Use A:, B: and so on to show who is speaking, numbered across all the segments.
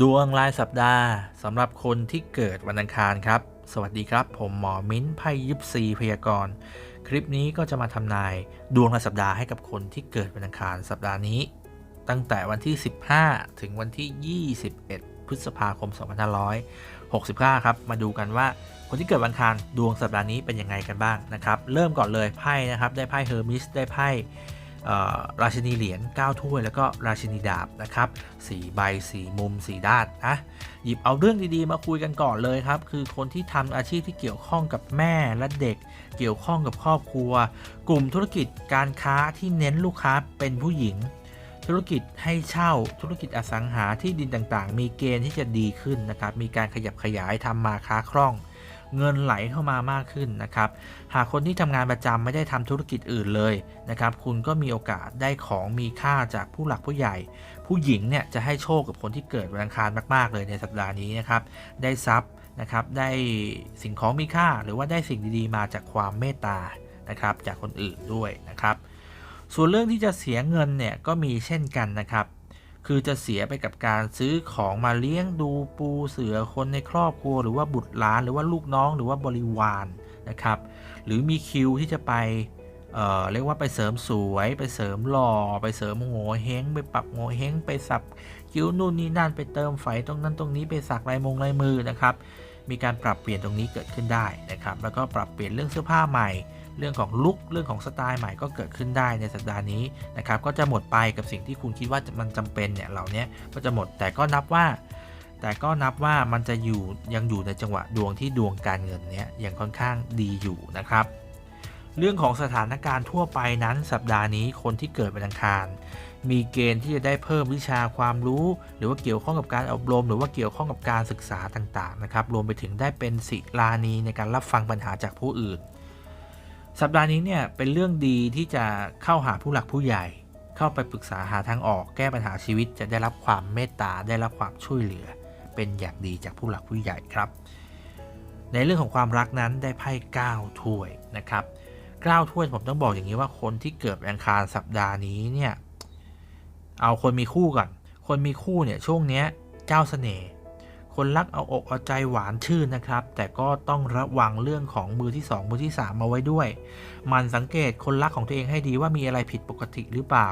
A: ดวงรายสัปดาห์สำหรับคนที่เกิดวันอังคารครับ สวัสดีครับ ผมหมอมิ้นไพ่ยิปซีพยากรณ์คลิปนี้ก็จะมาทำนายดวงรายสัปดาห์ให้กับคนที่เกิดวันอังคารสัปดาห์นี้ ตั้งแต่วันที่ 15 ถึงวันที่ 21 พฤษภาคม 2565 ครับ มาดูกันว่าคนที่เกิดวันอังคารดวงสัปดาห์นี้เป็นยังไงกันบ้างนะครับ เริ่มก่อนเลยไพ่นะครับ ได้ไพ่เฮอร์มิสได้ไพ่ ราชินีเหรียญ9ถ้วย แล้วก็ราชินีดาบนะครับสี่ใบสี่มุมสี่ด้านนะหยิบเอาเรื่องดีๆ มาคุยกันก่อนเลยครับ คือคนที่ทำอาชีพที่เกี่ยวข้องกับแม่และเด็ก เกี่ยวข้องกับครอบครัว กลุ่มธุรกิจการค้าที่เน้นลูกค้าเป็นผู้หญิง ธุรกิจให้เช่าธุรกิจอสังหาที่ดินต่างๆ มีเกณฑ์ที่จะดีขึ้นนะครับมีการขยับขยายทำมาค้าคล่อง เงินไหลเข้ามามากขึ้นนะครับ หากคนที่ทำงานประจำไม่ได้ทำธุรกิจอื่นเลยนะครับ คุณก็มีโอกาสได้ของมีค่าจากผู้หลักผู้ใหญ่ ผู้หญิงเนี่ยจะให้โชคกับคนที่เกิดวันอังคารมาก ๆ เลยในสัปดาห์นี้นะครับ ได้ทรัพย์นะครับ ได้สิ่งของมีค่า หรือว่าได้สิ่งดีๆ มาจากความเมตตานะครับ จากคนอื่นด้วยนะครับ ส่วนเรื่องที่จะเสียเงินเนี่ยก็มีเช่นกันนะครับ คือจะเสียไปกับการซื้อของมาเลี้ยงดูปูเสือคนในครอบครัว หรือว่าบุตรหลานหรือว่าลูกน้องหรือว่าบริวารนะครับ หรือมีคิวที่จะไปเเรียกว่าไปเสริมสวยไปเสริมหล่อไปเสริมโง่เฮงไปปรับโง่เฮงไปสับคิ้วนู่นนี่นั่นไปเติมไฟตรงนั้นตรงนี้ไปสักลายมงลายมือนะครับ มีการปรับเปลี่ยนตรงนี้เกิดขึ้นได้นะครับ แล้วก็ปรับเปลี่ยนเรื่องเสื้อผ้าใหม่ เรื่องของลุคเรื่องของสไตล์ใหม่ก็เกิดขึ้นได้ในสัปดาห์นี้นะครับก็จะหมดไปกับสิ่งที่คุณคิดว่ามันจำเป็นเนี่ยเหล่านี้ก็จะหมดแต่ก็นับว่า แต่ก็นับว่ามันจะอยู่ยังอยู่ในจังหวะดวงที่ดวงการเงินเนี้ยยังค่อนข้างดีอยู่นะครับ เรื่องของสถานการณ์ทั่วไปนั้น สัปดาห์นี้คนที่เกิดวันอังคารมีเกณฑ์ที่จะได้เพิ่มวิชาความรู้ หรือว่าเกี่ยวข้องกับการอบรม หรือว่าเกี่ยวข้องกับการศึกษาต่างๆนะครับรวมไปถึงได้เป็นศิลานีในการรับฟังปัญหาจากผู้อื่น สัปดาห์นี้เนี่ยเป็นเรื่องดีที่จะเข้าหาผู้หลักผู้ใหญ่ เข้าไปปรึกษาหาทางออกแก้ปัญหาชีวิตจะได้รับความเมตตาได้รับความช่วยเหลือ เป็นอย่างดีจากผู้หลักผู้ใหญ่ครับ ในเรื่องของความรักนั้นได้ไพ่9ถ้วยนะครับ9ถ้วยผมต้องบอกอย่างนี้ว่าคนที่เกิดวันอังคารสัปดาห์นี้เนี่ยเอาคนมีคู่ก่อนคนมีคู่เนี่ยช่วงเนี้ยเจ้าเสน่ห์ คนรักเอาอกเอาใจหวานชื่นนะครับ แต่ก็ต้องระวังเรื่องของมือที่ 2 มือที่ 3 มาไว้ด้วย มันสังเกตคนรักของตัวเองให้ดีว่ามีอะไรผิดปกติหรือเปล่า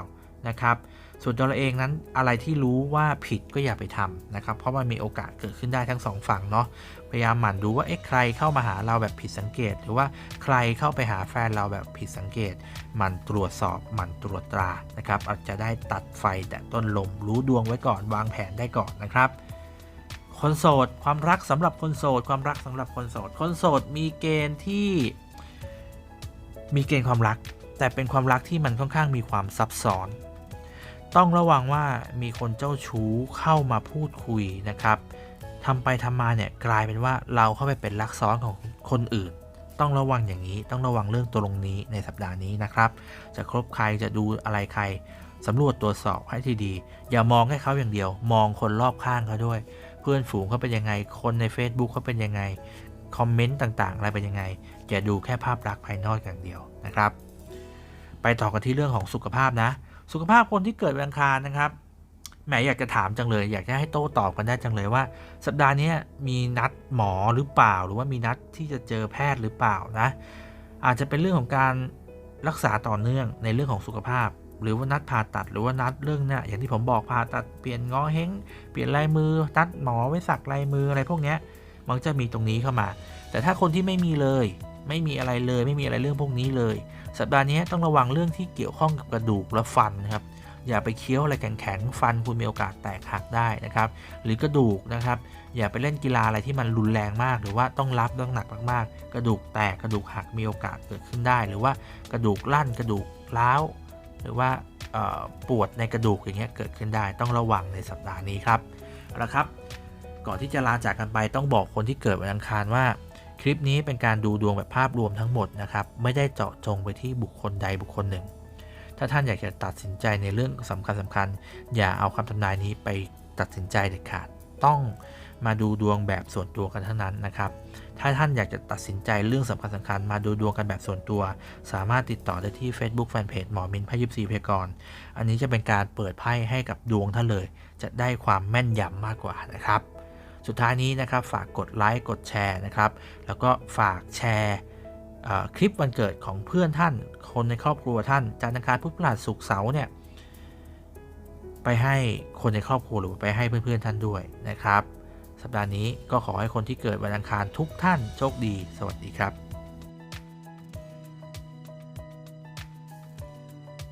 A: นะครับ ส่วนตัวเราเองนั้นอะไรที่รู้ว่าผิดก็อย่าไปทำนะครับ เพราะมันมีโอกาสเกิดขึ้นได้ทั้งสองฝั่งเนาะ พยายามหมั่นดูว่าเอ๊ะใครเข้ามาหาเราแบบผิดสังเกต หรือว่าใครเข้าไปหาแฟนเราแบบผิดสังเกต หมั่นตรวจสอบหมั่นตรวจตรานะครับอาจจะได้ตัดไฟแต่ต้นลมรู้ดวงไว้ก่อนวางแผนได้ก่อนนะครับ คนโสดความรักสำหรับคนโสดความรักสำหรับคนโสดคนโสดมีเกณฑ์ที่มีเกณฑ์ความรัก แต่เป็นความรักที่มันค่อนข้างมีความซับซ้อน ต้องระวังว่ามีคนเจ้าชู้เข้ามาพูดคุยนะครับทำไปทำมาเนี่ยกลายเป็นว่าเราเข้าไปเป็นลักซ้อนของคนอื่น ต้องระวังอย่างนี้ต้องระวังเรื่องตัวลงนี้ในสัปดาห์นี้นะครับ จะครบใครจะดูอะไรใครสำรวจตรวจสอบให้ทีดี อย่ามองแค่เขาอย่างเดียว มองคนรอบข้างเขาด้วย เพื่อนฝูงเขาเป็นยังไง คนใน Facebook เขาเป็นยังไง คอมเมนต์ต่างๆ อะไรเป็นยังไงอย่าดูแค่ภาพลักษณ์ภายนอกอย่างเดียวนะครับ ไปต่อกันที่เรื่องของสุขภาพนะ สุขภาพคนที่เกิดวันอังคารนะครับแหมอยากจะถามจังเลย อยากจะให้โต้ตอบกันได้จังเลยว่า สัปดาห์นี้มีนัดหมอหรือเปล่า หรือว่ามีนัดที่จะเจอแพทย์หรือเปล่านะ อาจจะเป็นเรื่องของการรักษาต่อเนื่องในเรื่องของสุขภาพ หรือว่านัดผ่าตัดหรือว่านัดเรื่องเนี่ยอย่างที่ผมบอกผ่าตัดเปลี่ยนงอเฮงเปลี่ยนลายมือนัดหมอไว้สักลายมืออะไรพวกเนี้ยมันจะมีตรงนี้เข้ามา แต่ถ้าคนที่ไม่มีเลย ไม่มีอะไรเลยไม่มีอะไรเรื่องพวกนี้เลย สัปดาห์นี้ต้องระวังเรื่องที่เกี่ยวข้องกับกระดูกและฟันนะครับอย่าไปเคี้ยวอะไรแข็งๆฟันคุณมีโอกาสแตกหักได้นะครับ หรือกระดูกนะครับ อย่าไปเล่นกีฬาอะไรที่มันรุนแรงมาก หรือว่าต้องรับต้องหนักมากๆ กระดูกแตกกระดูกหักมีโอกาสเกิดขึ้นได้ หรือว่ากระดูกลั่นกระดูกร้าว หรือว่าปวดในกระดูกอย่างเงี้ยเกิดขึ้นได้ต้องระวังในสัปดาห์นี้ครับเอาละครับ ก่อนที่จะลาจากกันไปต้องบอกคนที่เกิดวันอังคารว่า คลิปนี้เป็นการดูดวงแบบภาพรวมทั้งหมดนะครับไม่ได้เจาะจงไปที่บุคคลใดบุคคลหนึ่ง ถ้าท่านอยากจะตัดสินใจในเรื่องสำคัญสำคัญ อย่าเอาคำทำนายนี้ไปตัดสินใจเด็ดขาด ต้องมาดูดวงแบบส่วนตัวกันเท่านั้นนะครับ ถ้าท่านอยากจะตัดสินใจเรื่องสำคัญสำคัญมาดูดวงกันแบบส่วนตัว สามารถติดต่อได้ที่ Facebook Fanpage หมอมินพยิบซีเพยกร อันนี้จะเป็นการเปิดไพ่ให้กับดวงท่านเลย จะได้ความแม่นยำมากกว่านะครับ สุดท้ายนี้นะครับฝากกดไลค์กดแชร์นะครับ แล้วก็ฝากแชร์คลิปวันเกิดของเพื่อนท่าน คนในครอบครัวท่านจันทร์อังคารพุธพฤหัสศุกร์เสาร์เนี่ย ไปให้คนในครอบครัวหรือไปให้เพื่อนๆท่านด้วยนะครับ สัปดาห์นี้ก็ขอให้คนที่เกิดวันอังคารทุกท่านโชคดี สวัสดีครับ